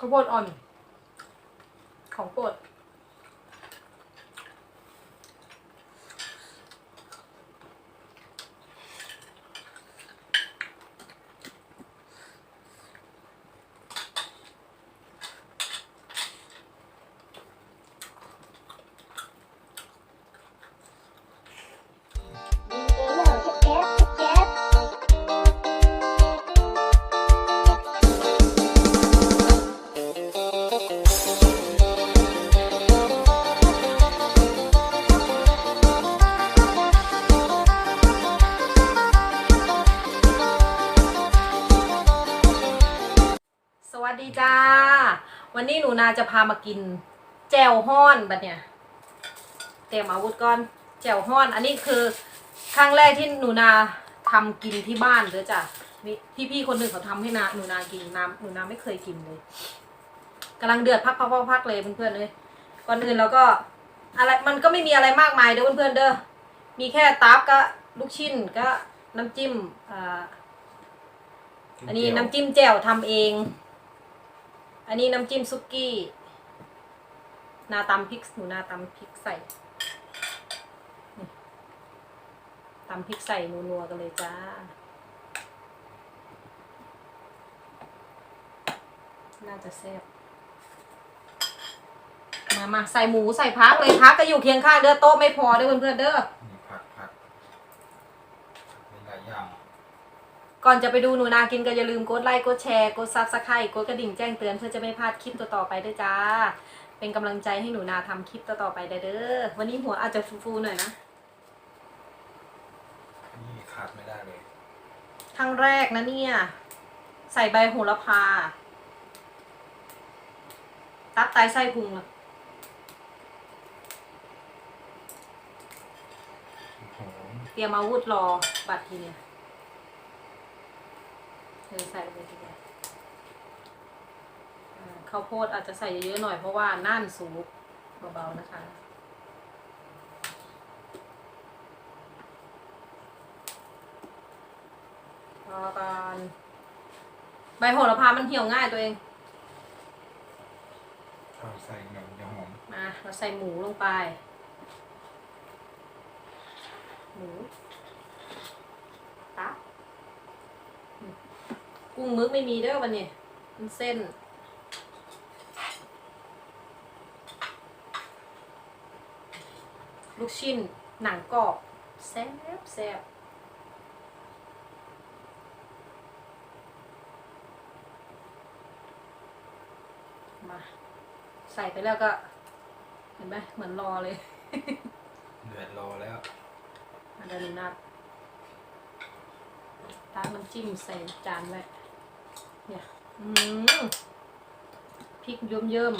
ข้าวโพดอ่อน ของโปรด มากินแจวฮ้อนบัดเนี่ยเตรียมอาวุธก่อนแจวฮ้อน อันนี้คือครั้งแรกที่หนูนาทำกินที่บ้านเด้อจ้ะมีพี่คนหนึ่งเขาทำให้นาหนูนากินน้ำหนูนาไม่เคยกินเลยกำลังเดือดพักพักพักพักเลยเพื่อนๆเลยก่อนอื่นเราก็อะไรมันก็ไม่มีอะไรมากมายเด้อเพื่อนๆเด้อมีแค่ตับก็ลูกชิ้นก็น้ำจิ้มอ่าอันนี้น้ำจิ้มแจ่วทำเอง อันนี้น้ำจิ้มซุกี้ นาตำพริกหนูนาตำพริกใส่นี่ตำพริกใส่นัวๆกันเลยจ้า น่าจะแซ่บ มามาใส่หมูใส่พักเลยพักก็อยู่เคียงข้างเด้อโต๊ะไม่พอเด้อเพื่อนๆเด้อมีผักผักมีหลายอย่างก่อนจะไปดูหนูนากินก็อย่าลืมกดไลค์กดแชร์กดซับสไครต์กดกระดิ่งแจ้งเตือนเพื่อจะไม่พลาดคลิปต่อๆไปด้วยจ้า เป็นกำลังใจให้หนูนาทำคลิปต่อๆไปเด้อ วันนี้หัวอาจจะฟูๆหน่อยนะ นี่ขาดไม่ได้เลย ครั้งแรกนะเนี่ย ใส่ใบโหระพา ตับไตไส้พุงเลยหอมเตรียมอาวุธรอบัตรทีเนี่ยเธอใส่ไปทีเดียวอ่า ข้าวโพดอาจจะใส่เยอะๆหน่อยเพราะว่าน่านสูงเบาๆนะคะรอก่อนใบโหระพามันเหี่ยวง่ายตัวเองข้าวใส่เงาจะหอมมาเราใส่หมูลงไป หมูตับอืมกุ้งมึกไม่มีเด้อวันนี้มันเส้น ลูก ชิ้น หนังกรอบแซ่บแซ่บมาใส่ไปแล้วก็ เห็นไหมเหมือนรอเลย เดือดรอแล้วอันเดยวหนูนับตักน้ำจิ้มใส่จานไว้เนี่ย อืมพริกเยิ้ม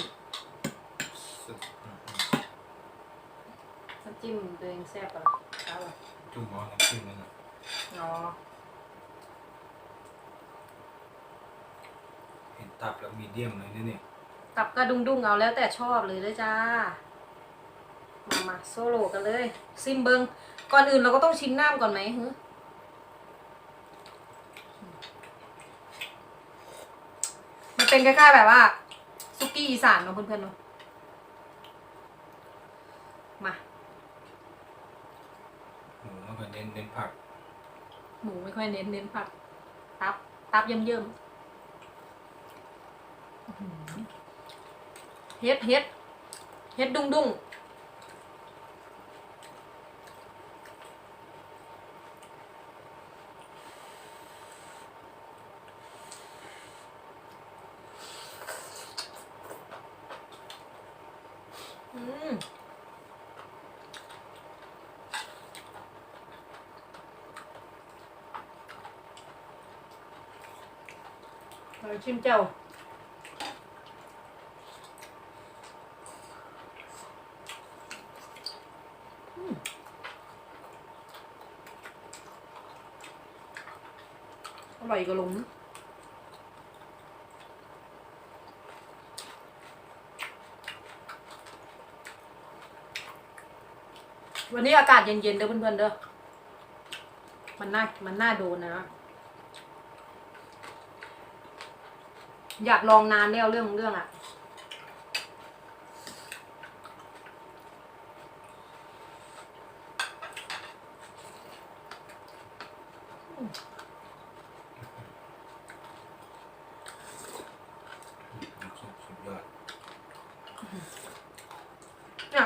สุดอืมๆน้ำ จิ้มตัวเองแซ่บปะเอาล่ะๆจุ่มเอาน้ำจิ้มมันน่ะอ๋อเห็นตับแล้วมีเดียมเลยนี่นี่ตับก็ดุ้งดุ้งๆเอาแล้วแต่ชอบเลยเลยจ้า มามาโซโล่กันเลย ซิมเบิงก่อนอื่นเราก็ต้องชิมน้ำก่อนไหมฮึมันเป็นคล้ายๆแบบว่าซุกี้อีสานเนาะเพื่อนๆเนาะ มา หมูมั เน้นผัก หมูไม่ค่อยเน้นเน้นผัก ตับ ตับเยิ่มเยิ้มเฮ็ดเฮ็ดเฮ็ดดุ้งดุ้งอืม เราชิมเจ้าอร่อยกว่าหลุมวันนี้อากาศเย็นๆเด้อเพื่อนๆเด้อ มันน่า มันน่าโดนนะ อยากลองนานแล้วเรื่องเรื่องอะน้ำซุปสุดยอดเนี่ย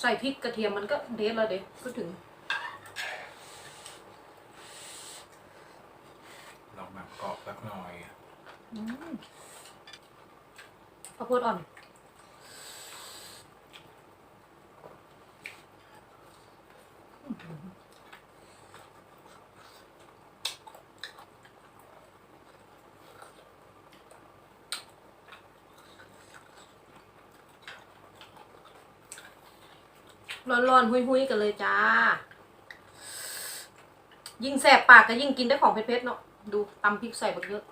ใส่พริกกระเทียมมันก็เดทแล้วเด็พูดถึง ลองแบบกรอบสักหน่อย อืมข้าวโพ ดอ่อน ร้อนๆ หุยๆ กันเลยจ้า ยิ่งแสบปากก็ยิ่งกินได้ของเผ็ดๆ เนาะ ดูตำพริกใส่บักเยอะ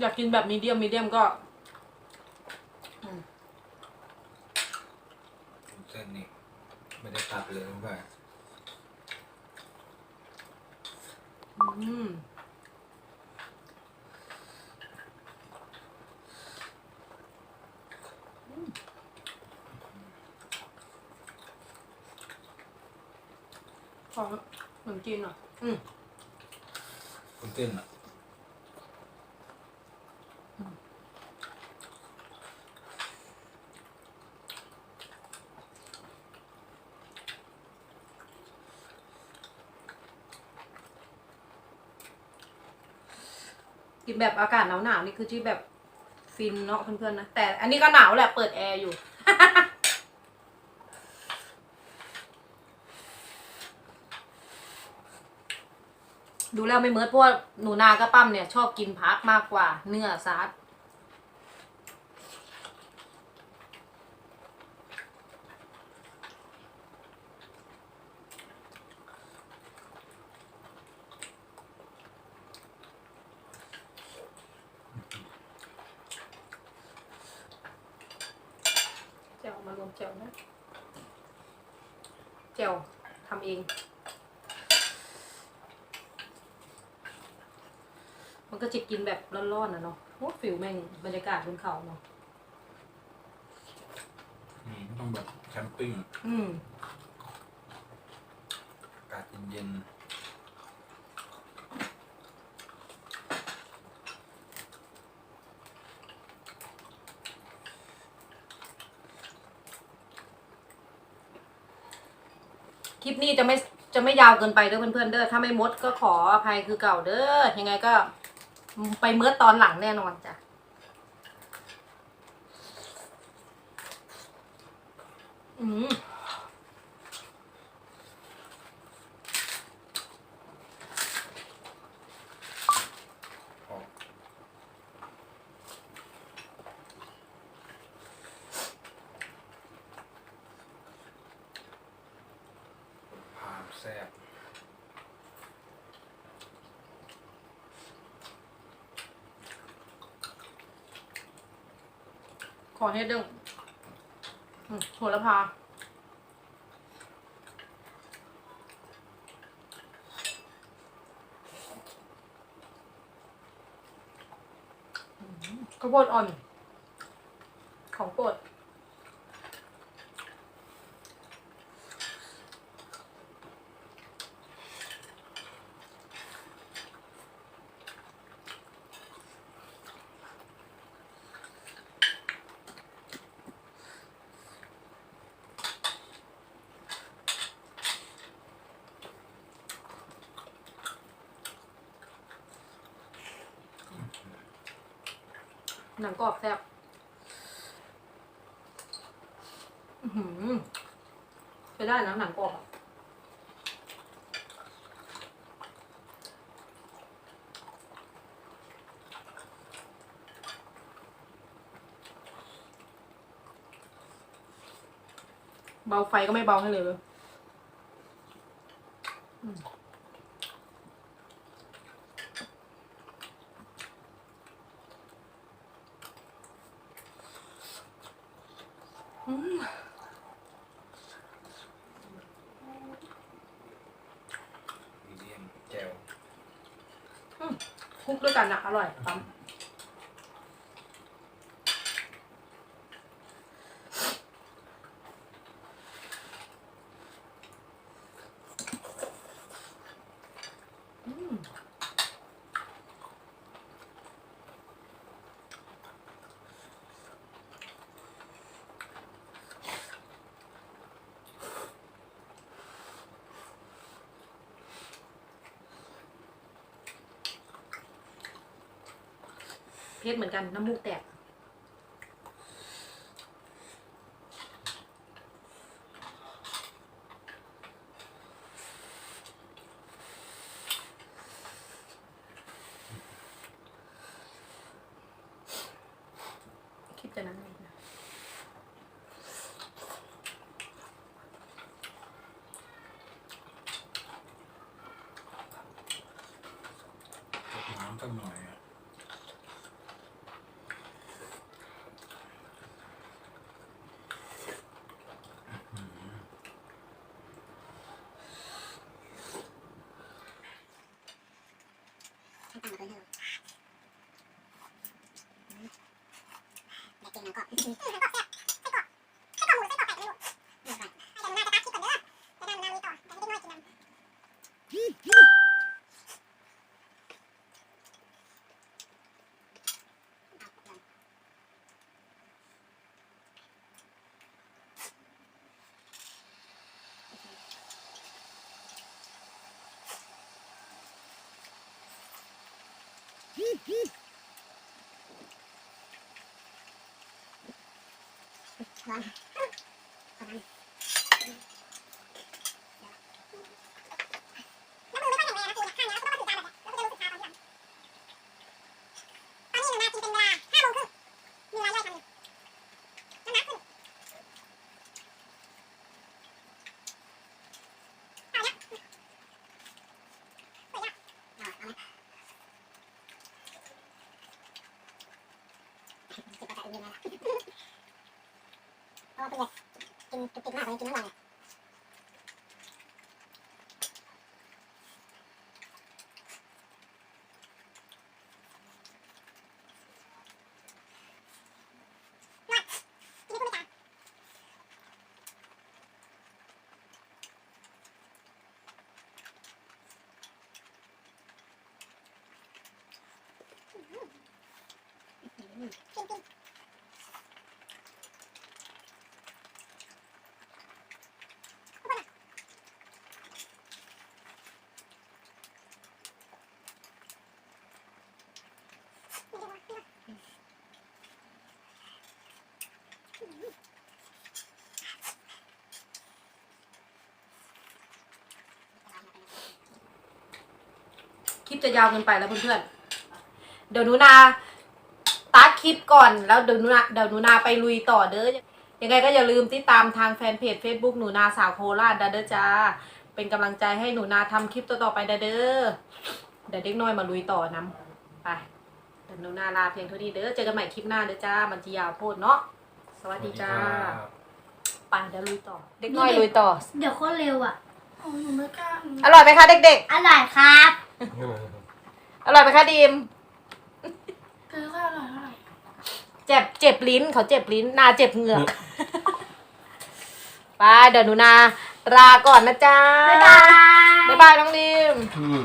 อยากกินแบบมีเดียมมีเดียมก็เส้นนี่ไม่ได้ตัดเลยรู้ป่ะอืมของขนมจีนเหรอะ อืมคุณเส้นอะ แบบอากาศหนาวหนาวนี่คือที่แบบฟินเนาะเพื่อนๆนะ แต่อันนี้ก็หนาวแหละเปิดแอร์อยู่ ดูแล้วไม่เมือนเพราะว่าหนูนากับปั้มเนี่ย ชอบกินพักมากกว่าเนื้อซัด มารวมเจลนะเจลทำเอง มันก็จะกินแบบร้อนๆนะเนาะโอ้ฟิลแม่งบรรยากาศบนเขาเนาะอืมต้องแบบแคมปิ้งอืม อากาศเย็นๆ คลิปนี้จะไม่จะไม่ยาวเกินไปเด้อเพื่อนๆเด้อถ้าไม่มดก็ขออภัยคือเก่าเด้อยังไงก็ ไปเมื่อตอนหลังแน่นอนจ้ะ อืม ออกพามแซ่บ ขอให้ดึงโหระพาข้าวโพดอ่อน ของโปรด หนังกรอบแซ่บหือไปได้นะหนังกรอบเบาไฟก็ไม่เบาให้เลยเว้ยอืม คลุกด้วยกันนะอร่อยปั๊ม เพชรเหมือนกันน้ำมูกแตก คิดจะนั้นเลยนะ น้ำสักหน่อยอะ กินตุกติกมาก пока. เลยกินทั้งวันเลยคลิ ปจะยาวเกินไปแล้วเพื่อนๆ เดี๋ยวหนูนาตัดคลิปก่อนแล้วเดี๋ยวหนูนาเดี๋ยวหนูนาไปลุยต่อเด้อ ยังไงก็อย่าลืมติดตามทางแฟนเพจ Facebook หนูนาสาวโคราชเด้อจ้า เป็นกำลังใจให้หนูนาทำคลิปต่อๆไปเด้อ เดี๋ยวเด็กน้อยมาลุยต่อน้ำไปเดี๋ยวหนูนาลาเพียงเท่านี้เด้อ เจอกันใหม่คลิปหน้าเด้อจ้า มันจะยาวโพดเนาะ สวัสดีจ้า ไปเดี๋ยวลุยต่อ เด็กน้อยลุยต่อ เดี๋ยวโคตรเร็วอะ โอ้หนูไม่กล้าอร่อยไหมคะเด็กอร่อยครับๆ อร่อยไหมคะดีมคือก็อร่อยเท่าไหร่เจ็บเจ็บลิ้นเขาเจ็บลิ้นนาเจ็บเหงือกไปเดี๋ยวหนูนาลาก่อนนะจ๊ะบ๊ายบาย บ๊ายบายน้องดิมอืม